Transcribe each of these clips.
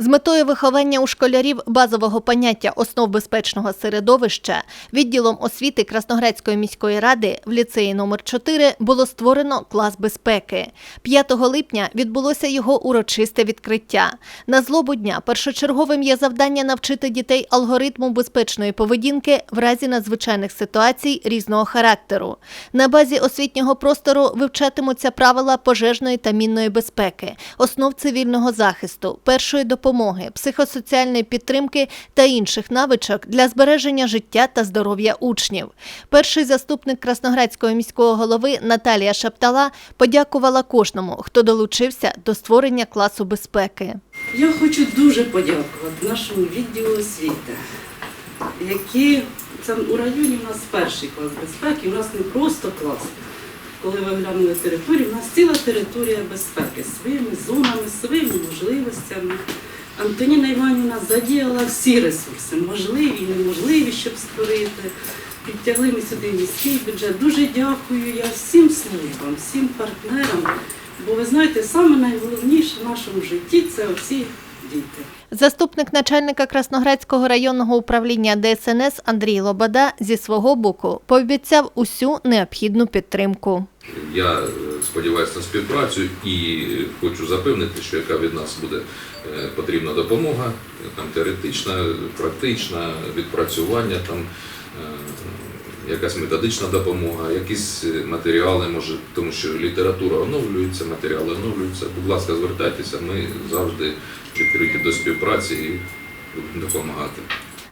З метою виховання у школярів базового поняття основ безпечного середовища відділом освіти Красноградської міської ради в ліцеї номер 4 було створено клас безпеки. 5 липня відбулося його урочисте відкриття. На злобу дня першочерговим є завдання навчити дітей алгоритму безпечної поведінки в разі надзвичайних ситуацій різного характеру. На базі освітнього простору вивчатимуться правила пожежної та мінної безпеки, основ цивільного захисту, першої допомоги, психосоціальної підтримки та інших навичок для збереження життя та здоров'я учнів. Перший заступник Красноградського міського голови Наталія Шаптала подякувала кожному, хто долучився до створення класу безпеки. Я хочу дуже подякувати нашому відділу освіти, які це у районі у нас перший клас безпеки, у нас не просто клас. Коли ви глянули територію, у нас ціла територія безпеки своїми зонами, своїми можливостями. Антоніна Іванівна задіяла всі ресурси, можливі і неможливі, щоб створити. Підтягли ми сюди міський бюджет. Дуже дякую я всім службам, всім партнерам. Бо ви знаєте, саме найголовніше в нашому житті це оці діти. Заступник начальника Красноградського районного управління ДСНС Андрій Лобода зі свого боку пообіцяв усю необхідну підтримку. Я е, сподіваюся на співпрацю і хочу запевнити, що яка від нас буде е, потрібна допомога, там теоретична, практична, відпрацювання, там е, якась методична допомога, якісь е, матеріали, може, тому що література оновлюється, матеріали оновлюються. Будь ласка, звертайтеся, ми завжди відкриті до співпраці і будемо допомагати.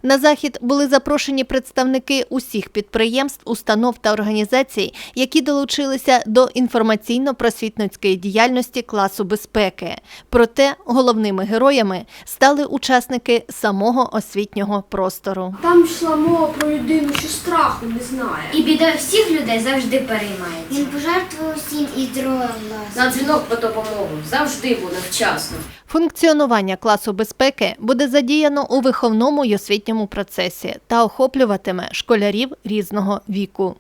На захід були запрошені представники усіх підприємств, установ та організацій, які долучилися до інформаційно-просвітницької діяльності класу безпеки. Проте головними героями стали учасники самого освітнього простору. Там йшла мова про людину, що страху не знає. І біда всіх людей завжди переймається. Він пожертвував всім і здоров'я. На дзвінок по допомогу завжди буде вчасно. Функціонування класу безпеки буде задіяно у виховному й освітньому процесі та охоплюватиме школярів різного віку.